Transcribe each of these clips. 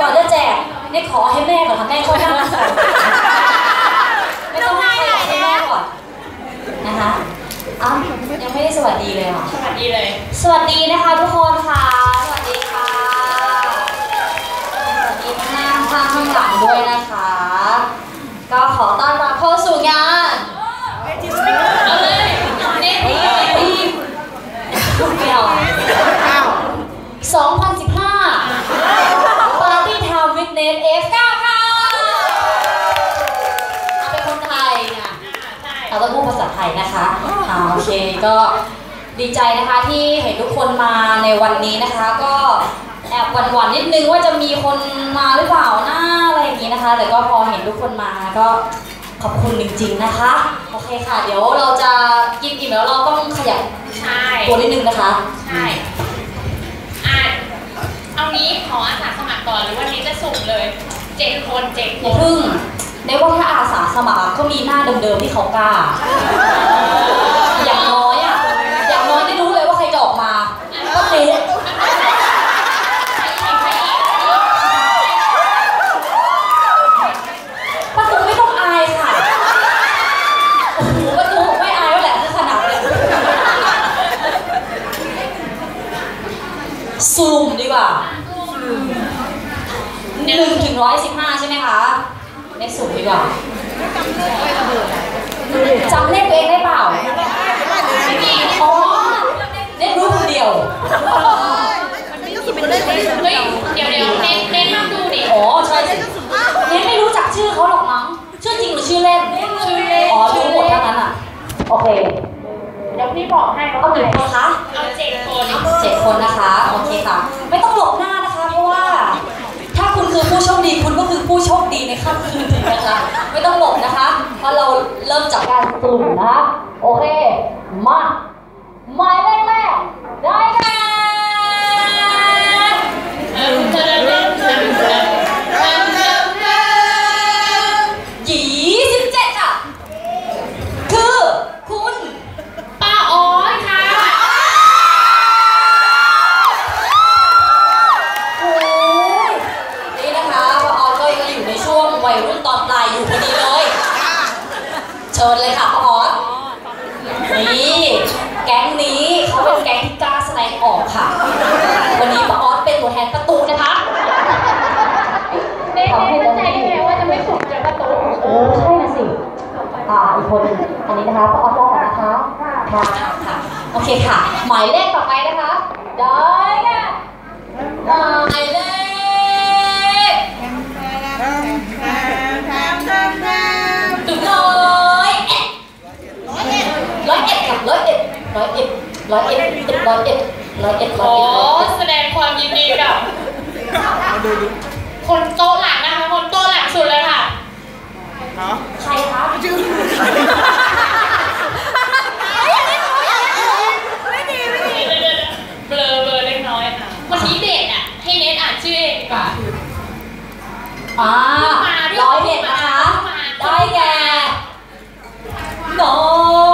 ก่อนจะแจกนี่ขอให้แม่ก่อนค่ะแม่เข้าหน้าก่อนไม่ต้องให้ใครให้แม่ก่อนนะคะอ้าวยังไม่ได้สวัสดีเลยอะ สวัสดีเลย สวัสดีนะคะทุกคนค่ะ สวัสดีค่ะ สวัสดีข้างหน้าข้างข้างหลังด้วยนะคะ ก็ขอต้อ นะคะอ่าโอเคก็ดีใจนะคะที่เห็นทุกคนมาในวันนี้นะคะ ก็แอบหวั่นๆนิดนึงว่าจะมีคนมาหรือเปล่านะอะไรอย่างนี้นะคะ แต่ก็พอเห็นทุกคนมาก็ขอบคุณจริงๆนะคะ โอเคค่ะ เดี๋ยวเราจะกินอิ่มแล้วเราต้องขยับใช่ตัวนิดนึงนะคะใช่อะเอานี้ขออาสาสมัครก่อนหรือวันนี้จะสุ่มเลยเจ็ดคนเจ็ดคอย่านพึ่ง ได้ว่าถ้าอาสาสมัครอะก็มีหน้าเดิมๆที่เขากล้า อย่างน้อยอะอย่างน้อยได้รู้เลยว่าใครจะออกมา ก็เปะตูไม่ต้องอายค่ะปะตูไม่อายแล้วแหละถ้าขนาดเลยซูมดีกว่าหนึ่งถึงร้อยสิบ กว่าจำเลขตัวเองได้เปล่าอ๋อเน้นรู้คนเดียวเฮ้ยเดี๋ยวเดี๋ยวเน้นเน้นห้ามดูดิอ๋อใช่สิเน้นไม่รู้จักชื่อเขาหรอกมั้ง ชื่อจริงหรือชื่อเล่น ชื่อเล่น อ๋อชื่อหมดทั้งนั้นอะ โอเค เดี๋ยวพี่บอกให้เอากี่คนคะเอาเจ็ดคนเจ็ดคนนะคะ โอเคค่ะ ไม่ต้องหลบหน้านะคะเพราะว่าถ้า คือผู้โชคดีคุณก็คือผู้โชคดีในค่ำคืนนี้นะคะ ไม่ต้องหลบนะคะ เพราะเราเริ่มจากการสุ่มนะคะโอเค มาหมายเลขแรกได้แก่ ร้อยเอ็ดร้อยเอ็ดร้อยเอ็ดร้อยเอ็ดร้ขอยอเอ็ดร้อยเอ็ดแสดงความยินดีกับ คนโต๊ะหลังนะคะ คนโต๊ะหลังสุดเลยค่ะ ใครคะเบลอเบลอเล็กน้อยวันนี้เด็กอะ ให้เน้นอ่านชื่อเองดีกว่า อ่าร้อยเอ็ดนะคะ ได้แก่น้อง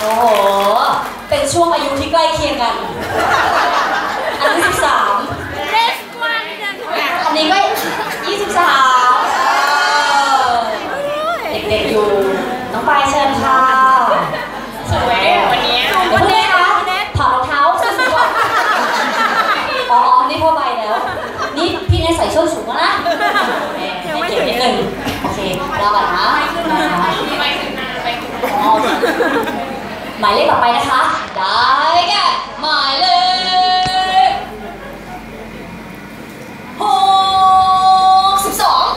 โอ้โห เป็นช่วงอายุที่ใกล้เคียงกัน อันนี้สิบสามอันนี้ก็ยี่สิบสามเด็กๆอยู่ น้องปายเชิ หมายเลขต่อไปนะคะ ได้แก่หมายเลขหกสิบสอง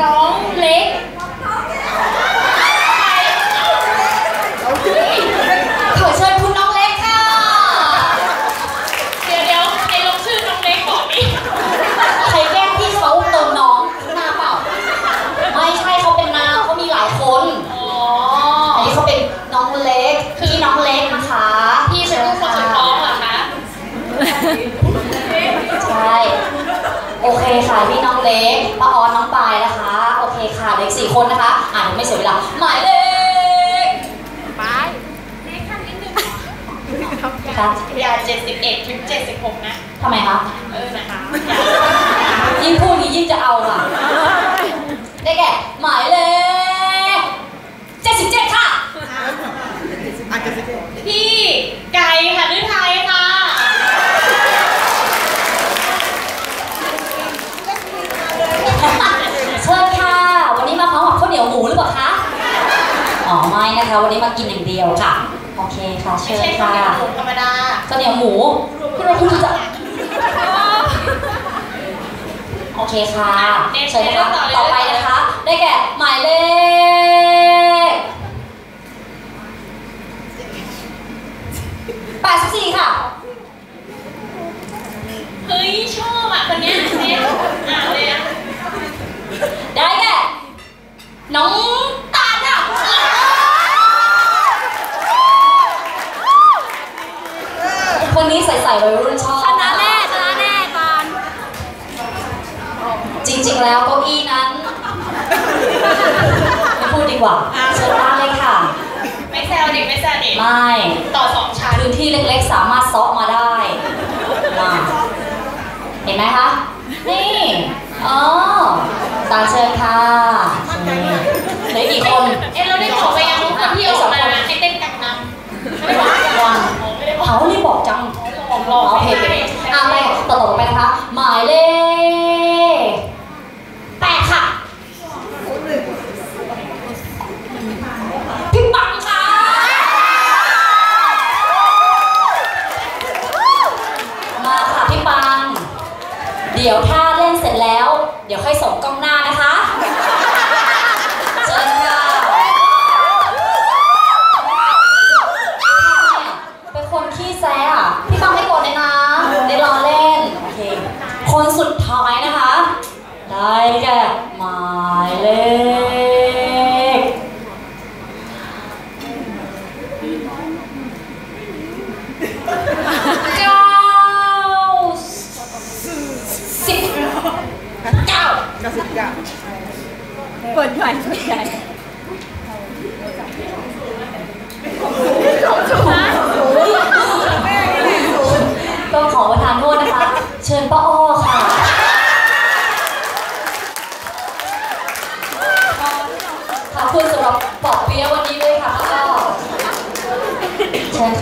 น้องเล็ก นนะคะ อ่านไม่เสียเวลาหมายเลขเลขขั้นนิดนึงค่ะอย่า71ถึง76 นะทำไมคะ เออ นะคะ ยิ่งพูดนี้ยิ่งจะเอาค่ะ ได้แก่หมายเลข77ค่ะ พี่ไก่ค่ะฤทัยค่ะ เชิญค่ะ วันนี้มาพร้อมกับข้าวเหนียวหมูหรือเปล่าคะ อ๋อไม่นะคะ วันนี้มากินอย่างเดียวค่ะ โอเคค่ะไม่เชิญใช่ข้าวค่ะเหนียวหมูธรรมดาข้าวเหนียวหมูคุณรู้จักโอเคค่ะเชิญนะคะต่อไปนะคะ ได้แก่หมายเลข84ค่ะ เฮ้ยชอบอะคนเนี้ยเนี่ยอ่านเลยอะได้แก่น้องตาลค่ะคนนี้ใส่ๆวัยรุ่นชอบชนะแน่ชนะแน่ตอนจริงๆแล้วเก้าอี้นั้นไม่พูดดีกว่าเชิญนั่งเลยค่ะ ไม่แซวเด็กไม่แซวเด็กไม่ต่อสองชั้นพื้นที่เล็กๆ สามารถเซาะมาได้มาเห็นไหมคะ นี่อ๋อตาเชิญค่ะเหลือกี่คน เอ๊ะเราได้บอกไปยังว่าคนที่ออกมาให้เต้นกังนำไม่ได้บอกวันอ๋อไม่ได้บอกเขารีบบอกจัง บอกรอ๋ออโอเคไม่ได้อะไม่ต่อต่อไปนะคะ หมายเลขแปดค่ะพี่ปังค่ะมาค่ะพี่ปัง เดี๋ยวถ้าเล่นเสร็จแล้ว เดี๋ยวค่อยส่งกล้องหน้านะคะ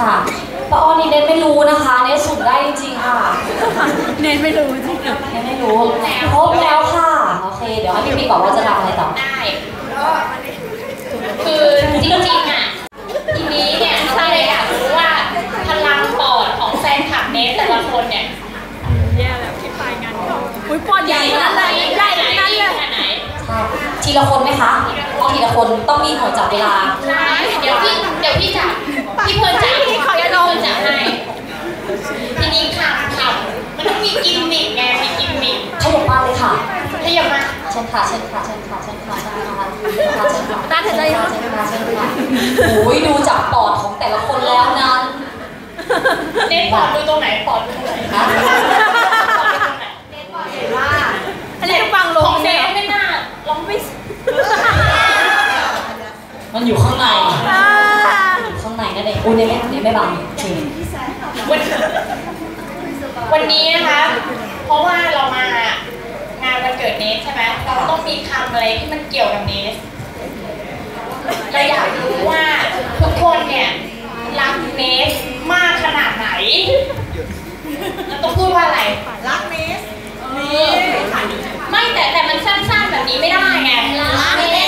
ค่ะป้าอ้อนี่เน้นไม่รู้นะคะ เน้นสุ่มได้จริงๆค่ะ เน้นไม่รู้จริงเหรอเน้นไม่รู้ครบแล้วค่ะ โอเค เดี๋ยวให้พี่ปิ๊กบอกว่าจะทำอะไรต่อ ได้คือจริงๆอะทีนี้เนี่ยเราเลยอยากรู้ว่าพลังปอดของแฟนคลับเนสแต่ละคนเนี่ยแย่แล้วที่ปลายงานเขาอุ้ยปอดใหญ่ขนาดไหนใหญ่ขนาดนั้นเลยขนาดไหนใช่ทีละคนไหมคะต้องทีละคนต้องมีหน่วยจับเวลาใช่เดี๋ยวพี่เดี๋ยวพี่จับพี่เพิ่นจับพี่เพิ่นจับ ให้ ทีนี้คำคำมันต้องมีกิมมิกไงมีกิมมิกขยับมาเลยค่ะขยับมาเชิญค่ะเชิญค่ะเชิญค่ะเชิญค่ะเชิญค่ะเชิญค่ะเชิญค่ะตาเห็นใจเชิญค่ะเชิญค่ะเชิญค่ะโอ้ยดูจากปอดของแต่ละคนแล้วนั้นเน้นปอดดูตรงไหนปอดดูตรงไหนนะปอดดูตรงไหนอันนี้ฟังลของงเซเนี่ยฟไม่น่าลองไม่มันอยู่ข้างในอ่าอยู่ข้างในนั่นเองอุ้ยเนี่ยไม่เนี่ยไม่บังจริง วันวันนี้นะคะ เพราะว่าเรามางานวันเกิดเนสใช่ไหมเราต้องมีคำอะไรที่มันเกี่ยวกับเนสเราอยากรู้ว่าทุกคนเนี่ยรักเนสมากขนาดไหนเราต้องพูดว่าอะไร รักเนสไม่แต่แต่มันสั้นๆแบบนี้ไม่ได้ไงรักเนส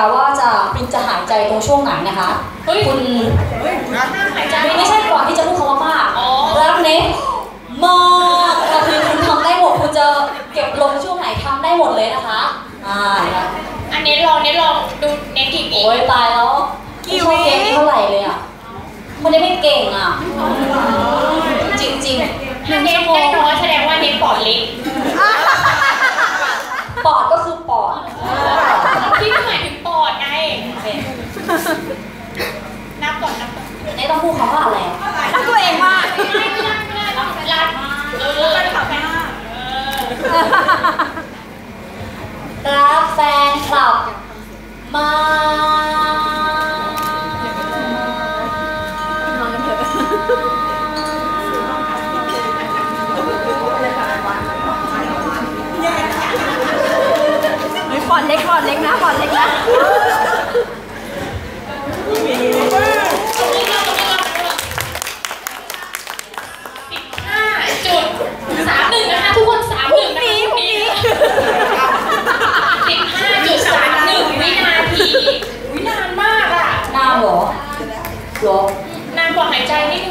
าว่าจะคุณจะหายใจตรงช่วงไหนนะคะ เฮ้ยคุณห้ามหายใจไม่ใช่ก่อนที่จะพูดคำว่ามากอ๋อรักเน็ตมากก็คือคุณทำได้หมดคุณจะเก็บลงช่วงไหนทำได้หมดเลยนะคะอ่าอันนี้ลองเนสลองดูเนสกี่ปีโอ้ยตายแล้วไม่ชอบเกมนี้เท่าไหร่เลยอะคนนี้ไม่เก่งอะ จริงจริงถ้าเนสได้น้อยแสดงว่าเนสปอดเล็กๆปอดก็คือปอด นับก่อนนับก่อนในต้องพูดเขาว่าอะไรนับตัวเองว่าไม่ได้ไม่ได้ไม่ได้ต้องเป็นาดมาเป็นข่าแม่รักแฟนคลับมาก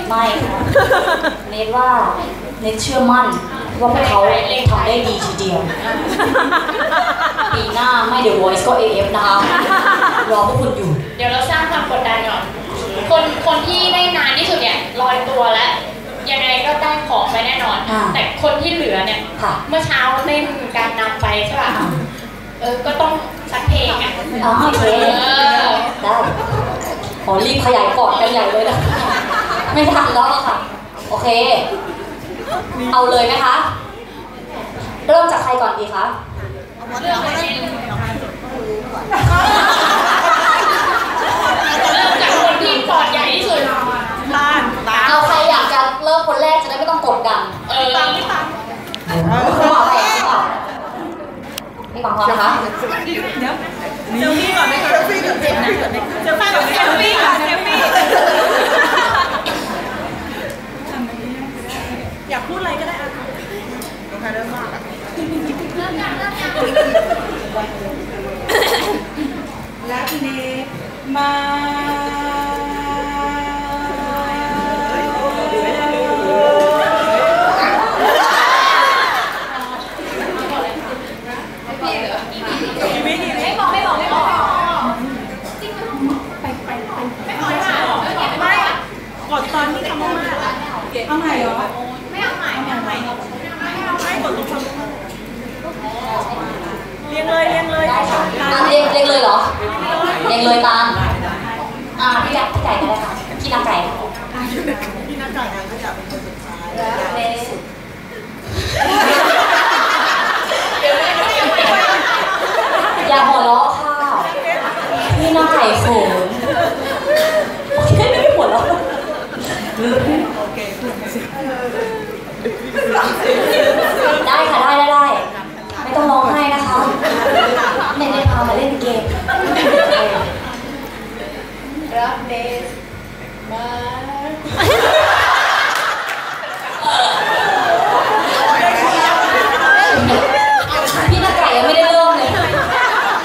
ไม่ค่ะเนทว่าเนทเชื่อมั่นว่าพวกเขาทำได้ดีทีเดียว ปีหน้าไม่เดี๋ยว Voice ก็ AF นะคะรอพวกคุณอยู่ เดี๋ยวเราสร้างความกดดันก่อนคนคนที่ได้นานที่สุดเนี่ยลอยตัวแล้วยังไงก็ได้ของไปแน่นอนอ่าแต่คนที่เหลือเนี่ยค่ะเมื่อเช้าเล่นการนำไปใช่ป่ะอ่าเออก็ต้องสักเพลงอะอ๋อโอเคเออได้ขอรีบขยายปอดกันใหญ่เลยนะ ไม่ทันแล้วอะค่ะ โอเค เอาเลยไหมคะ เริ่มจากใครก่อนดีคะเริ่มจากคนที่ปอดใหญ่ที่สุดตาลตาลเอาใครอยากจะเริ่มคนแรกจะได้ไม่ต้องกดดัน เออคุณหมอแหวนหรือเปล่านี่ฟังพร้อมนะคะเซลฟี่ก่อนไหมคะเซลฟี่ก่อนเจ็บนะเซลฟี่ก่อนเซลฟี่ก่อนเซลฟี่ อยากพูดอะไรก็ได้อะแล้วทีนี้มา ไม่บอกไม่บอกไม่บอก ไม่กดตอนที่คำว่ามาเอาใหม่เหรอ ไม่เอาใหม่ไม่เอาใหม่ ไม่กดตรงคำว่ามาเรียงเลยเรียงเลย อ่ะเรียงเรียงเลยเหรอเรียงเลยตามอ่าพี่ไก่พี่ไก่ก็ได้ค่ะพี่นาไก่พี่นักจ่ายงานก็อยากเป็นคนสุดท้ายอย่าหัวเราะค่ะพี่นาไก่ขินโอเคไม่หัวเราะโอเคได้ค่ะได้ได้ได้ไม่ต้องร้องไห้นะคะ เอามาเล่นเกมรับเดสมา พี่นาไก่ยังไม่ได้เริ่มเลย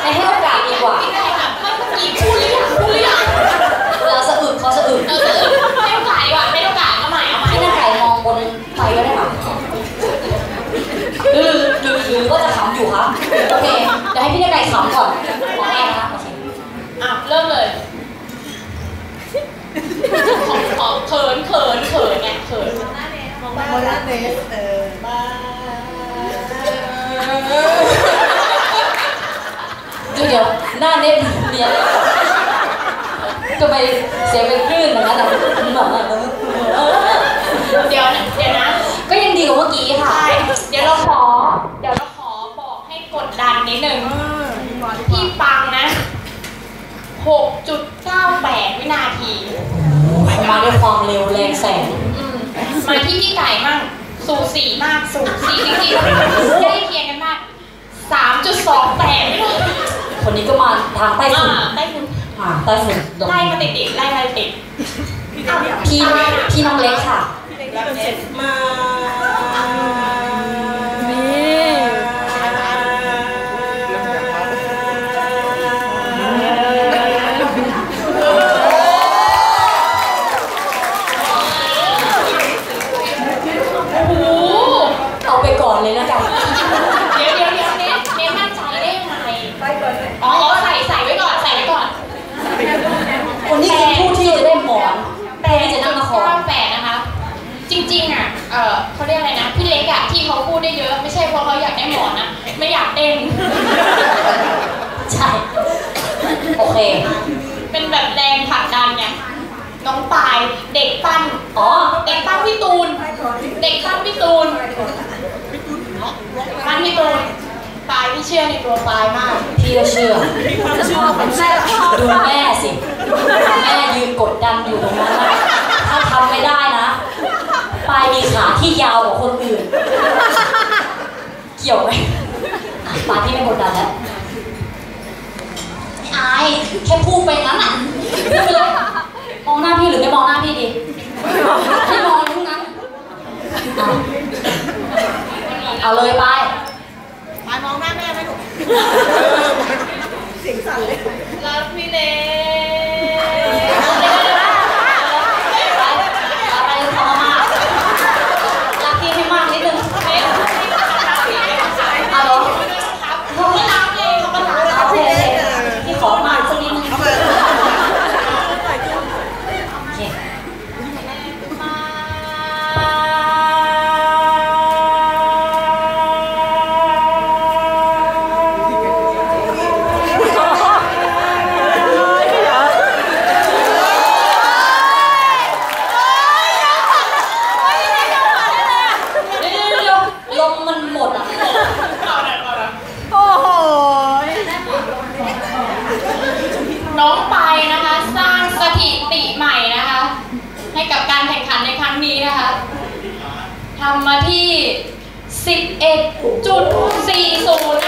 ให้ให้โอกาสดีกว่า พี่ได้ค่ะไม่เมื่อกี้พูดหรือยังพูดหรือยัง เราสะอึกเขาสะอึก เออให้โอกาสดีกว่าไม่โอกาสเอาใหม่เอาใหม่ พี่นาไก่มองบนไฟก็ได้ค่ะหรือหรือหรือก็จะขำอยู่คะโอเคเดี๋ยวให้พี่นาไก่ขำก่อนขอแรกนะคะโอเค อะเริ่มเลยขอขอเขินเขินเขินไงเขิน มาแล้วเนสเออมา เดี๋ยวเดี๋ยวหน้าเน็ตเนียนจะไปเสียเป็นคลื่นอย่างนั้นอะ เดี๋ยวนะเดี๋ยวนะ ก็ยังดีกว่าเมื่อกี้ค่ะ ใช่เดี๋ยวเราขอ เดี๋ยวเราขอบอกให้กดดันนิดนึง เออพี่บอล พี่ปังนะ 6.98 วินาที มาด้วยความเร็วแรงแสงอืมมาที่พี่ไก่มั่งสูสีมากสูสีจริงๆใกล้เคียงกันมาก3.28วินาทีคนนี้ก็มาทางใต้อ่าฝุ่นได้คุณอ่าใต้ฝุ่นดมไล่มาติดติดๆไล่มาติดพี่เล็กพี่พี่น้องเล็กค่ะพี่เล็กที่เป็นเสร็จมา เออเขาเรียกอะไรนะ พี่เล็กอะที่เขาพูดได้เยอะ ไม่ใช่เพราะเขาอยากได้หมอนะ ไม่อยากเต้น ใช่ โอเค เป็นแบบแรงผลักดันไงน้องปายเด็กปั้นอ๋อเด็กปั้นพี่ตูน เด็กปั้นพี่ตูนปั้นพี่ตูนปายพี่เชื่อในตัวปายมาก พี่ก็เชื่อชอบแม่ดูแม่สิ แม่ยืนกดดันอยู่ตรงนั้นถ้าทำไม่ได้ ปลายมีขาที่ยาวกว่าคนอื่น เกี่ยวไหมปาที่ไม่กดดันแล้วไม่อายแค่พูดไปนั้นแหละไม่เลยมองหน้าพี่หรือไม่มองหน้าพี่ดีไม่มองทั้งนั้นเอาเลยไปไปมองหน้าแม่ไหมหนูกสิงสันเลยรักพี่เน ทำมาที่ 11.40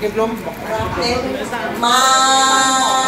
Kiblom. Ma.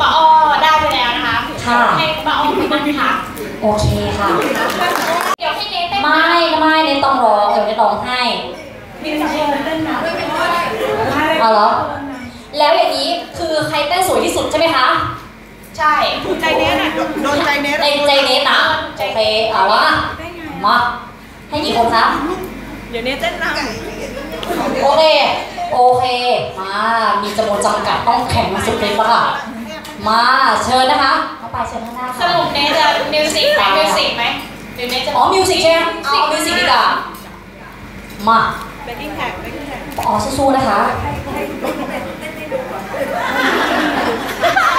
ป้าอ้อได้ไปแล้วนะคะค่ะ ให้ป้าอ้อไปนั่งพักโอเคค่ะ เดี๋ยวให้เนทเต้นไม่ไม่เนทต้องร้องเดี๋ยวเน้ร้องให้เอาเหรอ แล้วอย่างนี้คือใครเต้นสวยที่สุดใช่ไหมคะ ใช่ใจเน้นะโดนใจเน้นใจใจเน้นะใจเคเอาวะมาให้กี่คนคะเดี๋ยวเน้เต้นนำ โอเค โอเค มา มีจำนวนจำกัดต้องแข่งมาสุดเลยค่ะ มาเชิญนะคะเข้าไปเชิญข้างหน้าสค่ะรุปเนสจะมิวสิกไหมมิวสิกไหมหรือเนสจะ อ๋อมิวสิกใช่ไหมเอามิวสิกดีกว่ามาำแบ็คกิ้งแท็กแบ็คกิ้งแท็กอ๋อสู้ๆนะคะ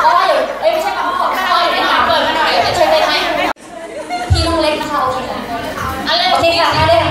เพราะว่าอยู่เอ้ยไม่ใช่ค่ะพ่อพ่ออยู่ในหางเปิดมาหน่อยจะช่วยได้ไหมพี่น้องเล็กนะคะโอเคค่ะอะไรโอเคค่ะมาเลย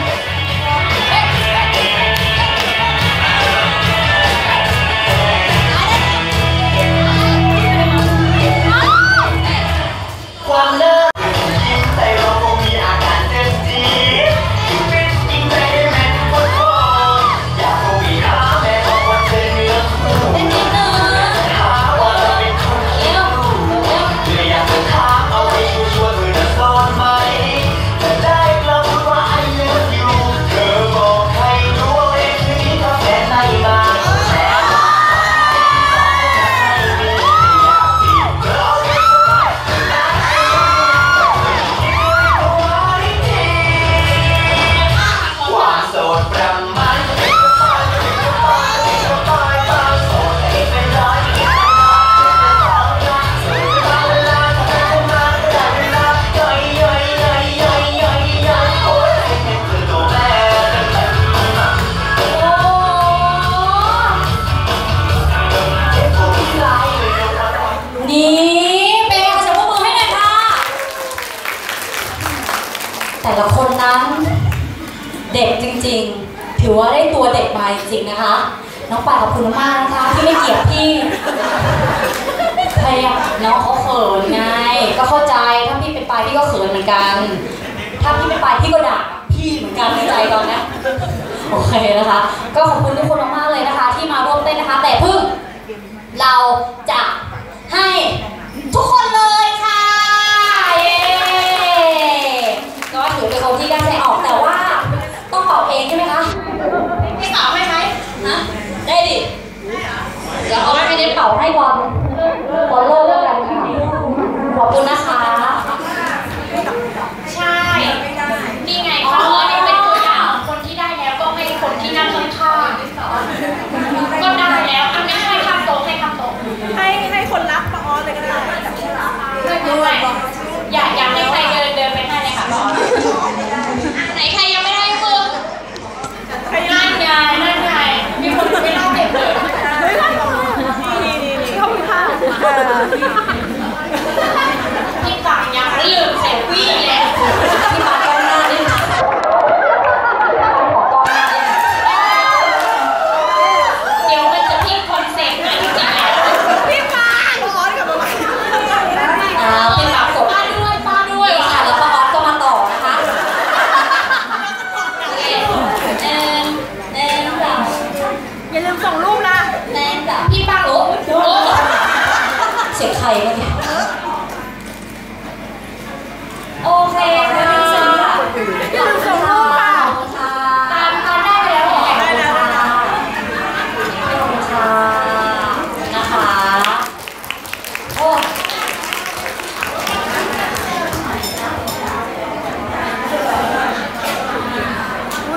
แต่ละคนนั้นเด็กจริงๆ ถือว่าได้ตัวเด็กมาจริงๆนะคะ น้องป่ายขอบคุณมากนะคะที่ไม่เกลียดพี่พยายามน้องเขาเขินไงก็เข้าใจถ้าพี่เป็นปายพี่ก็เขินเหมือนกัน ถ้าพี่เป็นปายพี่ก็ด่าพี่เหมือนกันในใจตอนนี้โอเคนะคะ ก็ขอบคุณทุกคนมากๆเลยนะคะ ที่มาร่วมเต้นนะคะ แต่เพิ่งเราจะให้ทุกคนเลย ด้ดิเดี๋ยวเอาให้เน้นเป่าให้บอลบอลโลกแล้วกันค่ะขอบคุณนะคะ ใช่ นี่ไงข้อนี้เป็นตัวอย่างของคนที่ได้แล้วก็ให้คนที่นั่งข้างๆก็ได้แล้วอันนี้ให้ข้ามโต๊ะให้ข้ามโต๊ะ ให้ให้คนรับมาออนเลยก็ได้ ด้วยอยากอยากให้ใครเดินเดินไปให้เลยค่ะบอสไหนใครยังไม่ได้ยกมือ ใครยั นั่ ง นไงนั่นไงมีคนไม่เล่าเด็กเลย นี่นี่นี่ขอบคุณค่ะ พี่ต่างยังลืมเซลฟี่แล้ว ที่มากล้องหน้านี่ขอกล้องหน้านี่ เดี๋ยวมันจะพลิกคอนเซ็ปต์นะจริงๆแล้ว พี่ฟ้ามาออนกับมา อ่าเป็นแบบกด ป้าด้วยป้าด้วย นี่ ว่ะ ค่ะแล้วก็ออสก็มาต่อนะคะโอเคเอ็นเอ็นแบบ อย่าลืมส่งรูปนะ เอ็นแบบ พี่ป้าโอ้โห เสียงใครเมื่อกี้โอเคค่ะ อย่าลืมส่งรูปค่ะ ขอบคุณค่ะ ตามตามได้ไปแล้วเหรอ ได้แล้วได้แล้ว ขอบคุณค่ะนะคะโอ้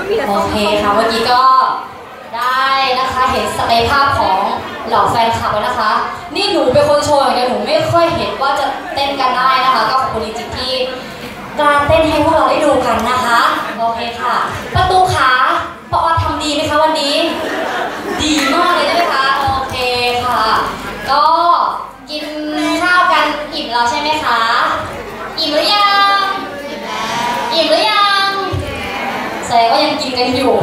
มีแต่ โอ ส่ง เคค่ะเมื่อกี้ก็ได้นะคะเห็นศักยภาพของเหล่าแฟนคลับแล้วนะคะ นี่หนูเป็นคนโชว์อย่างเดียวหนูไม่ค่ อยเห็นว่าจะเต้นกันได้นะคะ ก็ขอบคุณจริงๆที่กล้ารเต้นให้พวกเราได้ดูกันนะคะ โอเคค่ะ ประตูขาปออดทำดีไหมคะวันนี้ ดีมากเลยใช่ไหมคะ โอเคค่ะ ก็กินข้าวกันอิ่มแล้วใช่ไหมคะ อิ่มหรือยัง อิ่มหรือยังแสดงว่ายังกินกันอยู่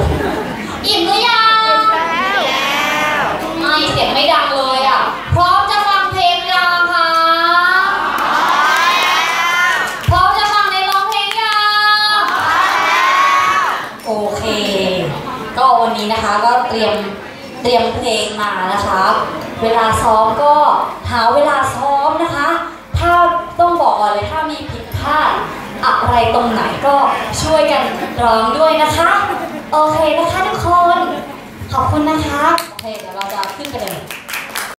อิ่มหรือยังไม่เสียงไม่ดังเลยอะ พร้อมจะฟังเพลงยังคะพร้อมจะฟังในร้องเพลงยังโอเค ก็วันนี้นะคะก็เตรียมเต รียมเพลงมานะคะ เวลาซ้อมก็หาเวลาซ้อมนะคะ ถ้าต้องบอกก่อนเลยถ้ามีผิดพลาดอะไรตรงไหนก็ช่วยกันร้องด้วยนะคะ โอเคนะคะทุกคน ขอบขอบคุณนะคะ โอเคเดี๋ยวเราจะขึ้นไปเลย